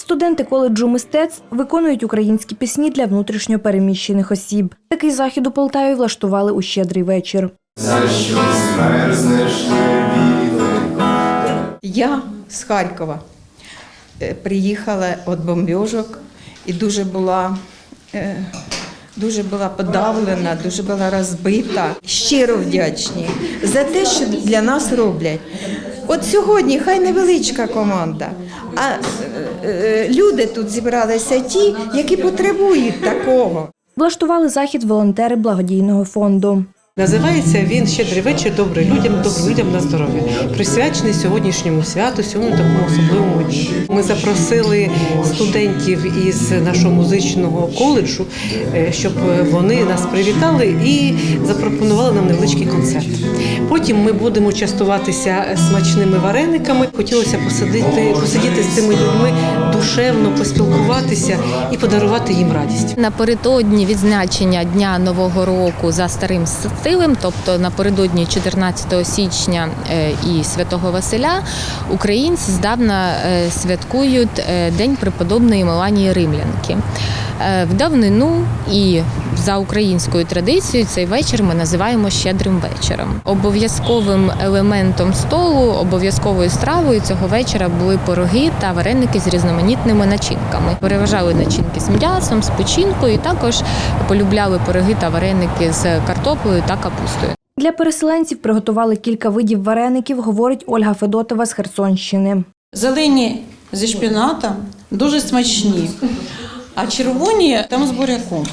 Студенти коледжу мистецтв виконують українські пісні для внутрішньо переміщених осіб. Такий захід у Полтаві влаштували у щедрий вечір. За що змерзнеш Я з Харкова е, приїхала від бомбіжок і дуже була, е, дуже була подавлена, дуже була розбита. Щиро вдячні за те, що для нас роблять. От сьогодні хай невеличка команда, а е, е, люди тут зібралися ті, які потребують такого. Влаштували захід волонтери благодійного фонду. Називається він Щедрий вечір добрим людям, добрим людям на здоров'я, присвячений сьогоднішньому святу, сьогодні такому особливому дні. Ми запросили студентів із нашого музичного коледжу, е, щоб вони нас привітали і запропонували нам невеличкий концерт. Потім ми будемо частуватися смачними варениками. Хотілося посидіти, посидіти з цими людьми душевно, поспілкуватися і подарувати їм радість. Напередодні відзначення Дня Нового року за старим стилем, тобто напередодні 14 січня е, і Святого Василя, українці здавна е, святкують е, День преподобної Меланії Римлянки. В давнину і за українською традицією цей вечір ми називаємо щедрим вечором. Обов'язковим елементом столу, обов'язковою стравою цього вечора були пироги та вареники з різноманітними начинками. Переважали начинки з м'ясом, з печінкою. Також полюбляли пироги та вареники з картоплею та капустою. Для переселенців приготували кілька видів вареників, говорить Ольга Федотова з Херсонщини. Зелені зі шпінатом дуже смачні, а червоні там з буряком.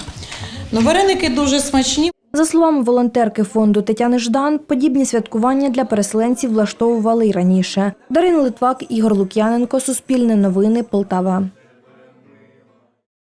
Ну, вареники дуже смачні. За словами волонтерки фонду Тетяни Ждан, подібні святкування для переселенців влаштовували й раніше. Дарина Литвак, Ігор Лук'яненко, Суспільне новини, Полтава.